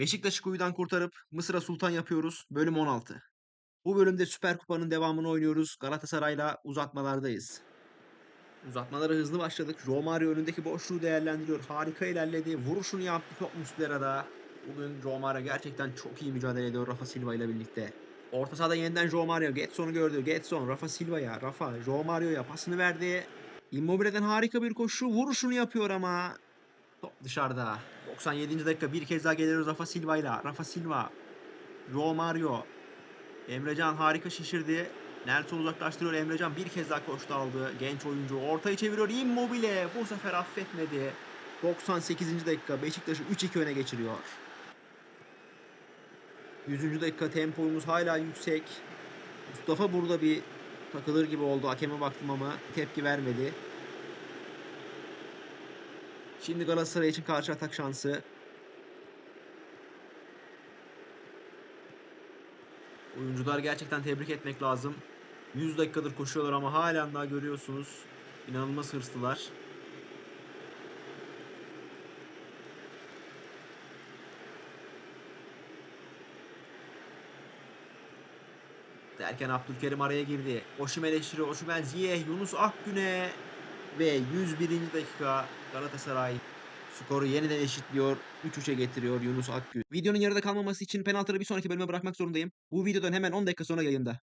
Beşiktaş'ı kuyudan kurtarıp Mısır'a sultan yapıyoruz. Bölüm 16. Bu bölümde Süper Kupa'nın devamını oynuyoruz. Galatasaray'la uzatmalardayız. Uzatmalara hızlı başladık. Romario önündeki boşluğu değerlendiriyor. Harika ilerledi. Vuruşunu yaptı top Muslera'da. Bugün Romario gerçekten çok iyi mücadele ediyor Rafa Silva ile birlikte. Orta sahada yeniden Romario. Getson'u gördü. Getson Rafa Silva'ya. Rafa Romario'ya pasını verdi. Immobile'den harika bir koşu. Vuruşunu yapıyor ama Top dışarıda. 97. dakika bir kez daha geliyoruz Rafa Silva'yla. Rafa Silva. Romario. Emrecan harika şişirdi. Nelson uzaklaştırıyor. Emrecan bir kez daha koştu aldı. Genç oyuncu ortayı çeviriyor. Immobile bu sefer affetmedi. 98. dakika Beşiktaş'ı 3-2 öne geçiriyor. 100. dakika tempoyumuz hala yüksek. Mustafa burada bir takılır gibi oldu. Hakeme baktım ama tepki vermedi. Şimdi Galatasaray için karşı atak şansı. Oyuncular gerçekten tebrik etmek lazım. 100 dakikadır koşuyorlar ama halen daha görüyorsunuz. İnanılmaz hırslılar. Derken Abdülkerim araya girdi. Oşimel eleştiriyor. Oşimel Ziyeh, Yunus Akgün'e ve 101. dakika Galatasaray skoru yeniden eşitliyor. 3-3'e getiriyor Yunus Akgün. Videonun yarıda kalmaması için penaltıları bir sonraki bölüme bırakmak zorundayım. Bu videodan hemen 10 dakika sonra yayında.